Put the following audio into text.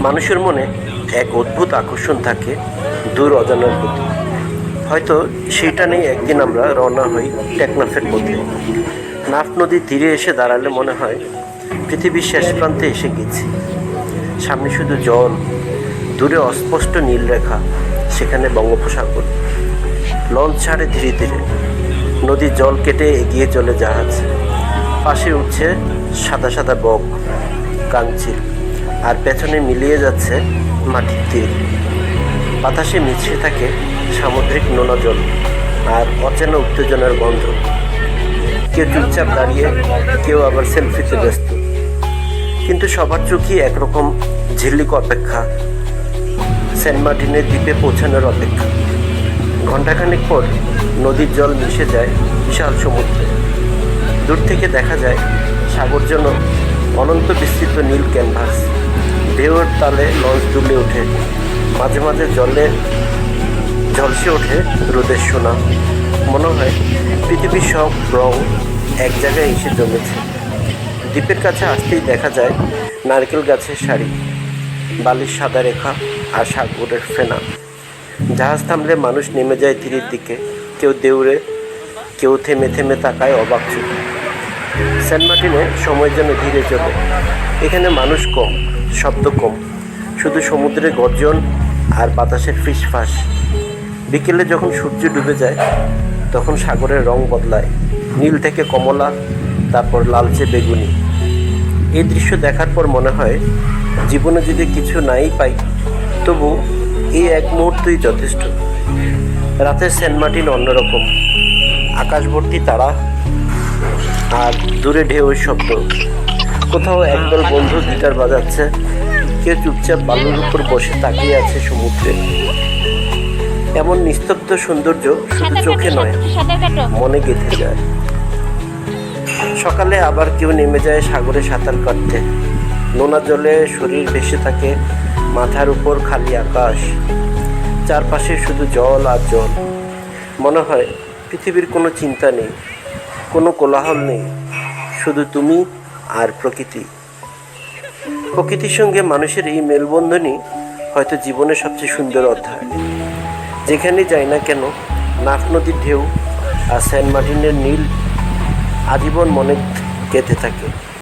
মানুষের মনে এক অদ্ভুত আকর্ষণ থাকে দূর অজানার প্রতি। হয়তো সেইটা নেই একদিন আমরা রওনা হই টেকনাফের পথে নাফ নদীর তীরে এসে দাঁড়ালে মনে হয় পৃথিবীর শেষ প্রান্তে এসে গেছি। সামনে শুধু জল, দূরে অস্পষ্ট নীলরেখা সেখানে বঙ্গোপসাগর। লঞ্চ ছাড়ে ধীরে ধীরে। নদীর জল কেটে এগিয়ে চলে জাহাজ পাশে উঠছে সাদা সাদা বক কাঞ্চিল আর পেছনে মিলিয়ে যাচ্ছে মাটির তীর বাতাসে মিছড়ে থাকে সামুদ্রিক নোনা জল আর অচেনা উত্তেজনার গন্ধ। কেউ চুপচাপ দাঁড়িয়ে, কেউ আবার সেলফিতে ব্যস্ত। কিন্তু সবার চোখই একরকম ঝিল্লিক অপেক্ষা। সেন্ট মার্টিনের দ্বীপে পৌঁছানোর অপেক্ষা। ঘণ্টাখানেক পর নদীর জল মিশে যায় বিশাল সমুদ্রে। দূর থেকে দেখা যায় সাগর যেন অনন্ত বিস্তৃত নীল ক্যানভাস। ঢেউয়ের তালে লঞ্চ দুলে ওঠে। মাঝে মাঝে জলে ঝলসে ওঠে রোদের সোনা। মনে হয় পৃথিবীর সব রং এক জায়গায় এসে জমেছে। দ্বীপের কাছে আসতেই দেখা যায় নারকেল গাছের শাড়ি বালির সাদা রেখা আর সাগরের ফেনা। জাহাজ থামলে মানুষ নেমে যায় তীরের দিকে। কেউ দেউড়ে, কেউ থেমে থেমে তাকায় অবাক চোখে। সেন্ট মার্টিনে সময় যেন ধীরে চলে। এখানে মানুষ কম। শব্দ কম। শুধু সমুদ্রের গর্জন আর বাতাসের ফিসফাস। বিকেলে যখন সূর্য ডুবে যায়, তখন সাগরের রং বদলায়। নীল থেকে কমলা, তারপর লালচে বেগুনি। এই দৃশ্য দেখার পর মনে হয়, জীবনে যদি কিছু নাই পাই, তবু এই এক মুহূর্তই যথেষ্ট। রাতের সেন্ট মার্টিন অন্যরকম। আকাশ ভর্তি তারা আর দূরে ঢেউয়ের শব্দ। কোথাও একদল বন্ধু গিটার বাজাচ্ছে। কেউ চুপচাপ বালুর উপর বসে তাকিয়ে আছে সমুদ্রে। এমন নিস্তব্ধ সৌন্দর্য শুধু চোখে নয় মনে গেঁথে যায়। সকালে আবার কেউ নেমে যায় সাগরে সাঁতার কাটতে। নোনা জলে শরীর ভেসে থাকে মাথার উপর খালি আকাশ। চারপাশে শুধু জল আর জল। মনে হয় পৃথিবীর কোনো চিন্তা নেই কোনো কোলাহল নেই। শুধু তুমি আর প্রকৃতি। প্রকৃতির সঙ্গে মানুষের এই মেলবন্ধনই হয়তো জীবনের সবচেয়ে সুন্দর অধ্যায়। যেখানে যাই না কেন নাফ নদীর ঢেউ আর সেন্ট মার্টিনের নীল আজীবন মনে গেঁথে থাকে।